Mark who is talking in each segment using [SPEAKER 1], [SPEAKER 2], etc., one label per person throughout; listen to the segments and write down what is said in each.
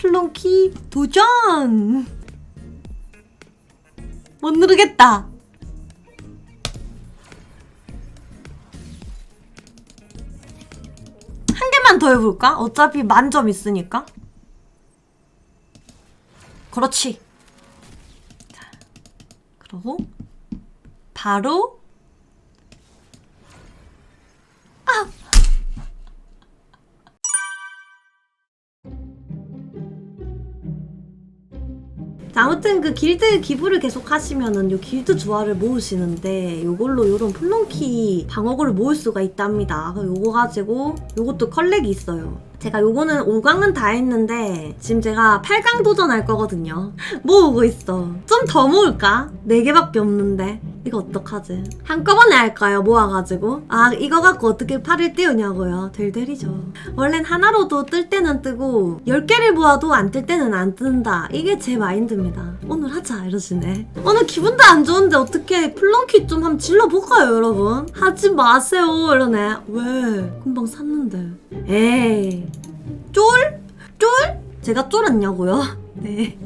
[SPEAKER 1] 플론키 도전! 못 누르겠다. 한 개만 더 해볼까? 어차피 만점 있으니까. 그렇지. 자, 그러고 바로 아무튼 그 길드 기부를 계속 하시면은 요 길드 주화를 모으시는데 요걸로 요런 플론키 방어구를 모을 수가 있답니다. 요거 가지고 요것도 컬렉이 있어요. 제가 요거는 5강은 다 했는데 지금 제가 8강 도전할 거거든요. 모으고 있어. 좀 더 모을까? 4개밖에 없는데. 이거 어떡하지? 한꺼번에 할까요? 모아가지고. 아, 이거 갖고 어떻게 팔을 띄우냐고요. 될될이죠. 원래는 하나로도 뜰 때는 뜨고 10개를 모아도 안 뜰 때는 안 뜬다. 이게 제 마인드입니다. 오늘 하자 이러시네. 오늘 기분도 안 좋은데 어떻게 플런키 좀 한번 질러볼까요 여러분? 하지 마세요 이러네. 왜? 금방 샀는데. 에이. 쫄? 쫄? 제가 쫄았냐고요? 네.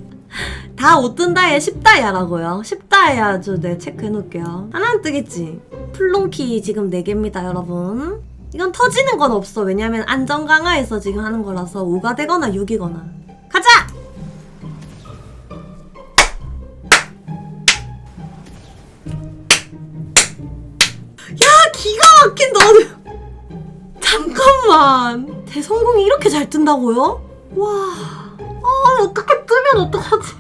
[SPEAKER 1] 다못 뜬다에 10다야라고요. 10다야 저 네, 체크해 놓을게요. 하나는 뜨겠지. 플론키 지금 4개입니다, 여러분. 이건 터지는 건 없어. 왜냐면 안전 강화해서 지금 하는 거라서 5가 되거나 6이거나. 가자! 야, 기가 막힌 너는. 잠깐만. 대성공이 이렇게 잘 뜬다고요? 와. 아, 어떻게 뜨면 어떡하지?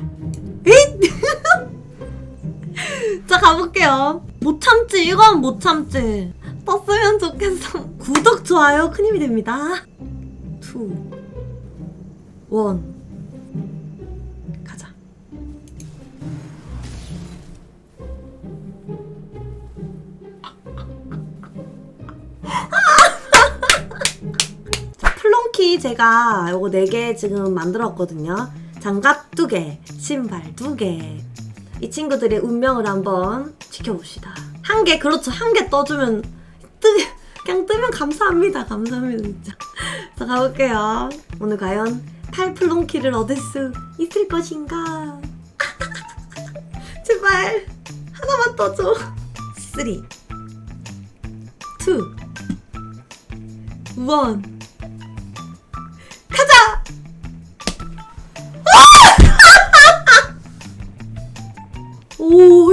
[SPEAKER 1] 자, 가볼게요. 못 참지. 이건 못 참지. 떴으면 좋겠어. 구독, 좋아요. 큰 힘이 됩니다. 투, 원. 가자. 자, 플론키 제가 요거 4개 지금 만들었거든요. 장갑 2개, 신발 2개. 이 친구들의 운명을 한번 지켜봅시다. 한 개, 그렇죠. 한 개 떠주면, 뜨, 그냥 뜨면 감사합니다. 감사합니다, 진짜. 자, 가볼게요. 오늘 과연 8플론키를 얻을 수 있을 것인가? 제발, 하나만 떠줘. 3, 2, 1.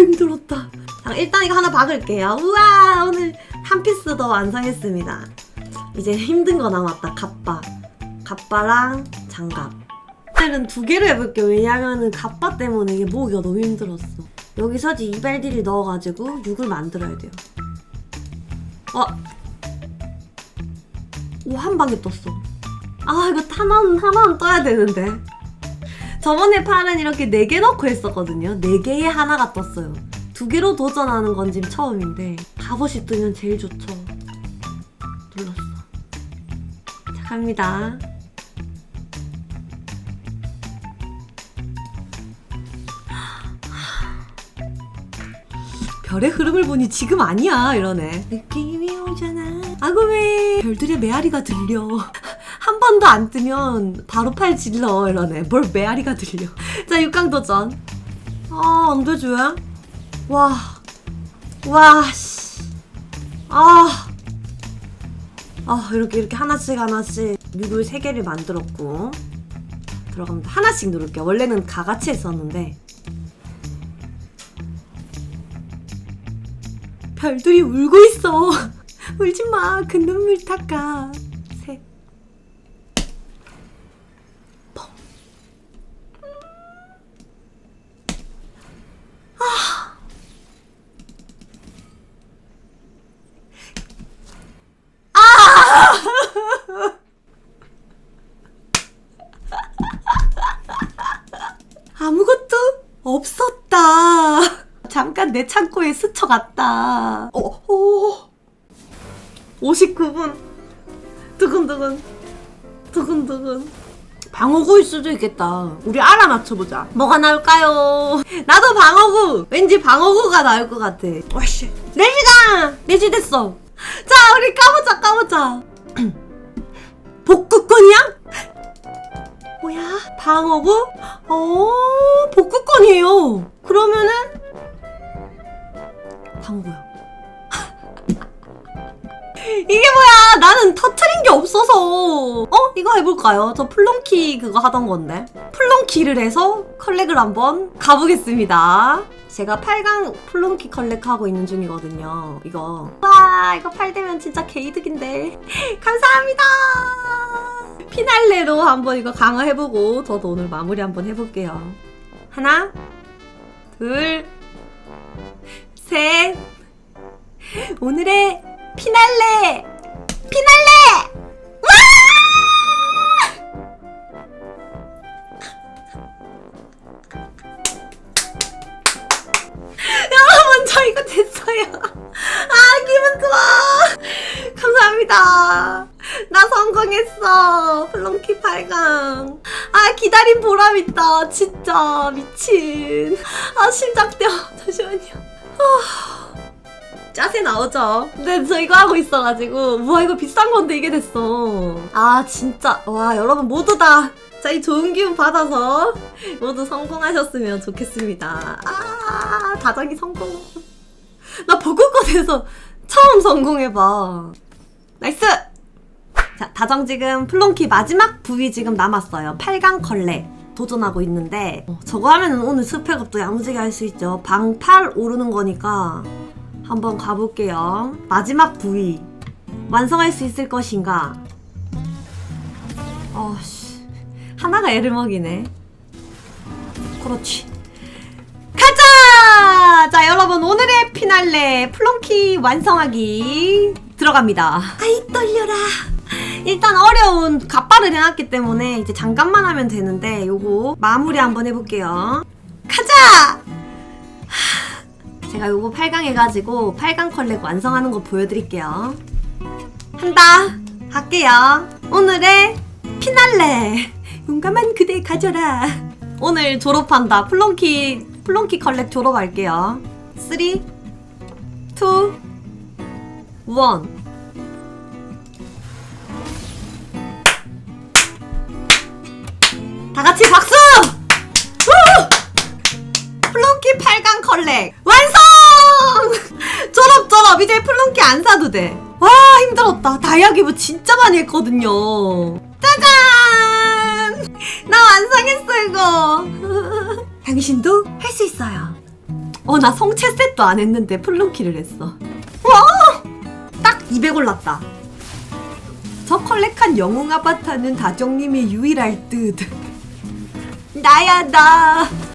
[SPEAKER 1] 힘들었다. 자, 일단 이거 하나 박을게요. 우와 오늘 한 피스 더 완성했습니다. 이제 힘든 거 남았다. 갑바, 갑바랑 장갑. 오늘은 두 개를 해볼게요. 왜냐면은 갑바 때문에 이게 모으기가 너무 힘들었어. 여기서 이제 이발디를 넣어가지고 6을 만들어야 돼요. 어. 오, 한 방에 떴어. 아, 이거 하나는, 하나는 떠야 되는데. 저번에 팔은 이렇게 4개 넣고 했었거든요. 4개에 하나가 떴어요. 두 개로 도전하는 건 지금 처음인데, 갑옷이 뜨면 제일 좋죠. 눌렀어. 자, 갑니다. 별의 흐름을 보니 지금 아니야 이러네 느낌이 오잖아 아구 왜 별들의 메아리가 들려 한 번도 안 뜨면 바로 팔 질러 이러네 뭘 메아리가 들려 자 6강 도전 아 안 되지 왜? 와 와, 씨. 아. 아, 이렇게, 이렇게 하나씩 하나씩 6을 3개를 만들었고. 들어갑니다. 하나씩 누를게요. 원래는 다 같이 했었는데. 별들이 울고 있어. 울지 마. 그 눈물 닦아. 셋. 펑. 아! 아무것도 없었다. 잠깐 내 창고에 스쳐갔다. 어, 어. 59분. 두근두근. 두근두근. 방어구일 수도 있겠다. 우리 알아맞혀보자. 뭐가 나올까요? 나도 방어구! 왠지 방어구가 나올 것 같아. 와씨. 4시간! 4시 됐어. 자, 우리 까보자, 까보자. 복구권이야? 뭐야? 방어구? 어, 복구권이에요. 그러면은 방구야. 이게 뭐야? 나는 터트린 게 없어서. 어? 이거 해볼까요? 저 플론키 그거 하던 건데. 플론키를 해서 컬렉을 한번 가보겠습니다. 제가 8강 플론키 컬렉하고 있는 중이거든요. 이거. 와, 이거 팔되면 진짜 개이득인데. 감사합니다. 피날레로 한번 이거 강화해보고 저도 오늘 마무리 한번 해볼게요. 하나, 둘, 셋. 오늘의 피날레! 피날레! 여러분, 저 이거 됐어요. 아, 기분 좋아. 감사합니다. 나 성공했어. 플lon키 8강. 아, 기다린 보람 있다. 진짜. 미친. 아, 심장 뛰어. 잠시만요. 짜세 나오죠? 근데 저 이거 하고 있어가지고 우와 이거 비싼 건데 이게 됐어 아 진짜 와 여러분 모두 다 자, 이 좋은 기운 받아서 모두 성공하셨으면 좋겠습니다. 아, 다정이 성공. 나 버그권에서 처음 성공해봐. 나이스! 자, 다정 지금 플론키 마지막 부위 지금 남았어요. 8강 컬렉. 도전하고 있는데 어, 저거 하면은 오늘 스펙업도 야무지게 할 수 있죠. 방 8 오르는 거니까 한번 가볼게요. 마지막 부위 완성할 수 있을 것인가? 어씨 하나가 애를 먹이네. 그렇지. 가자! 자 여러분 오늘의 피날레 플lon키 완성하기 들어갑니다. 아이 떨려라. 일단 어려운 갓발을 해놨기 때문에 이제 잠깐만 하면 되는데 요거 마무리 한번 해볼게요. 가자! 제가 요거 8강 해가지고 8강 컬렉 완성하는 거 보여드릴게요. 한다. 할게요. 오늘의 피날레. 용감한 그대 가져라. 오늘 졸업한다. 플lon키, 플lon키 컬렉 졸업할게요. 3, 2, 1. 다 같이 박수! 후! 플lon키 8강 컬렉 완성! 졸업 졸업 이제 플lon키 안 사도 돼. 와 힘들었다. 다이아 기부 진짜 많이 했거든요. 짜잔! 나 완성했어 이거. 당신도 할 수 있어요. 어 나 성체 세트도 안 했는데 플lon키를 했어. 와! 딱 200 올랐다. 저 컬렉한 영웅 아바타는 다정님이 유일할 듯. 나야 나.